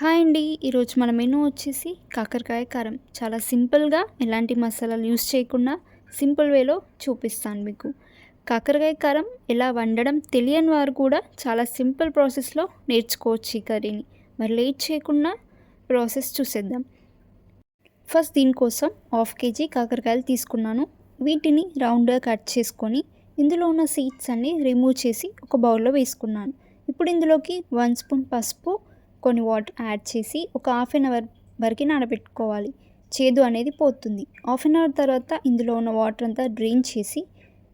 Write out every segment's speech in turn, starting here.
Hi అండి. ఈరోజు మన మెనూ వచ్చేసి కాకరకాయ కారం. చాలా సింపుల్గా ఎలాంటి మసాలాలు యూస్ చేయకుండా సింపుల్ వేలో చూపిస్తాను మీకు. కాకరకాయ కారం ఎలా వండడం తెలియని వారు కూడా చాలా సింపుల్ ప్రాసెస్లో నేర్చుకోవచ్చు ఈ కర్రీని. మరి లేట్ చేయకుండా ప్రాసెస్ చూసేద్దాం. ఫస్ట్ దీనికోసం హాఫ్ కేజీ కాకరకాయలు తీసుకున్నాను. వీటిని రౌండ్గా కట్ చేసుకొని ఇందులో ఉన్న సీడ్స్ అన్ని రిమూవ్ చేసి ఒక బౌల్లో వేసుకున్నాను. ఇప్పుడు ఇందులోకి వన్ స్పూన్ పసుపు కొన్ని వాటర్ యాడ్ చేసి ఒక హాఫ్ అన్ అవర్ వరకు నానబెట్టుకోవాలి. చేదు అనేది పోతుంది. హాఫ్ అన్ అవర్ తర్వాత ఇందులో ఉన్న వాటర్ అంతా డ్రైన్ చేసి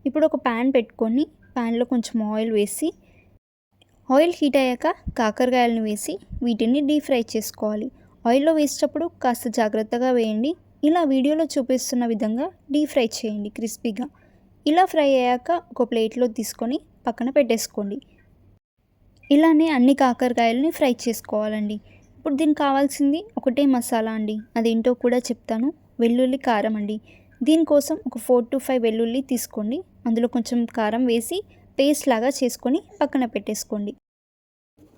ఇప్పుడు ఒక ప్యాన్ పెట్టుకొని ప్యాన్లో కొంచెం ఆయిల్ వేసి ఆయిల్ హీట్ అయ్యాక కాకరకాయలను వేసి వీటిని డీప్ ఫ్రై చేసుకోవాలి. ఆయిల్లో వేసేటప్పుడు కాస్త జాగ్రత్తగా వేయండి. ఇలా వీడియోలో చూపిస్తున్న విధంగా డీప్ ఫ్రై చేయండి క్రిస్పీగా. ఇలా ఫ్రై అయ్యాక ఒక ప్లేట్లో తీసుకొని పక్కన పెట్టేసుకోండి. ఇలానే అన్ని కాకరకాయలని ఫ్రై చేసుకోవాలండి. ఇప్పుడు దీనికి కావాల్సింది ఒకటే మసాలా అండి. అదేంటో కూడా చెప్తాను. వెల్లుల్లి కారం అండి. దీనికోసం ఒక ఫోర్ టు ఫైవ్ వెల్లుల్లి తీసుకోండి. అందులో కొంచెం కారం వేసి పేస్ట్ లాగా చేసుకొని పక్కన పెట్టేసుకోండి.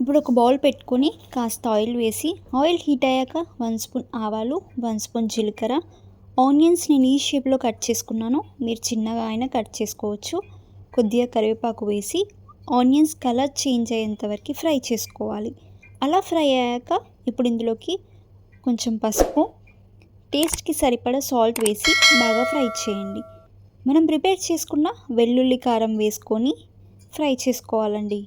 ఇప్పుడు ఒక బౌల్ పెట్టుకొని కాస్త ఆయిల్ వేసి ఆయిల్ హీట్ అయ్యాక వన్ స్పూన్ ఆవాలు వన్ స్పూన్ జీలకర్ర ఆనియన్స్ నేను ఈ షేప్లో కట్ చేసుకున్నాను. మీరు చిన్నగా అయినా కట్ చేసుకోవచ్చు. కొద్దిగా కరివేపాకు వేసి ఆనియన్స్ కలర్ చేంజ్ అయ్యేంత వరకు ఫ్రై చేసుకోవాలి. అలా ఫ్రై అయ్యాక ఇప్పుడు ఇందులోకి కొంచెం పసుపు టేస్ట్కి సరిపడా సాల్ట్ వేసి బాగా ఫ్రై చేయండి. మనం ప్రిపేర్ చేసుకున్న వెల్లుల్లి కారం వేసుకొని ఫ్రై చేసుకోవాలండి.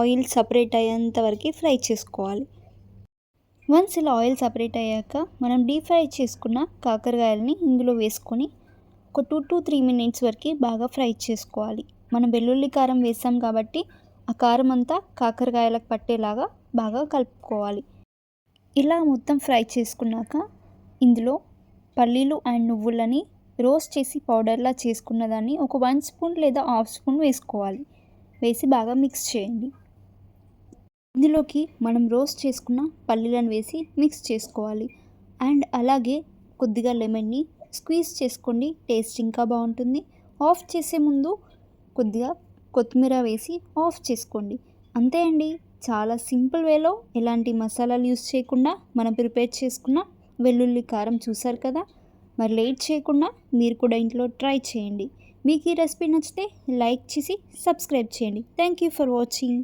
ఆయిల్ సపరేట్ అయ్యేంత వరకు ఫ్రై చేసుకోవాలి. వన్స్ ఇలా ఆయిల్ సపరేట్ అయ్యాక మనం డీప్ ఫ్రై చేసుకున్న కాకరకాయలని ఇందులో వేసుకొని ఒక టూ టు త్రీ మినిట్స్ వరకు బాగా ఫ్రై చేసుకోవాలి. మనం వెల్లుల్లి కారం వేసాం కాబట్టి ఆ కారం అంతా కాకరకాయలకు పట్టేలాగా బాగా కలుపుకోవాలి. ఇలా మొత్తం ఫ్రై చేసుకున్నాక ఇందులో పల్లీలు అండ్ నువ్వులని రోస్ట్ చేసి పౌడర్లా చేసుకున్న దాన్ని ఒక వన్ స్పూన్ లేదా హాఫ్ స్పూన్ వేసుకోవాలి. వేసి బాగా మిక్స్ చేయండి. ఇందులోకి మనం రోస్ట్ చేసుకున్న పల్లీలను వేసి మిక్స్ చేసుకోవాలి. అండ్ అలాగే కొద్దిగా లెమన్ని స్క్వీజ్ చేసుకోండి. టేస్ట్ ఇంకా బాగుంటుంది. ఆఫ్ చేసే ముందు కొద్దిగా కొత్తిమీర వేసి ఆఫ్ చేసుకోండి. అంతే అండి. చాలా సింపుల్ వేలో ఎలాంటి మసాలాలు యూస్ చేయకుండా మనం ప్రిపేర్ చేసుకున్న వెల్లుల్లి కారం చూసారు కదా? మరి లేట్ చేయకుండా మీరు కూడా ఇంట్లో ట్రై చేయండి. మీకు ఈ రెసిపీ నచ్చితే లైక్ చేసి సబ్స్క్రైబ్ చేయండి. Thank you for watching.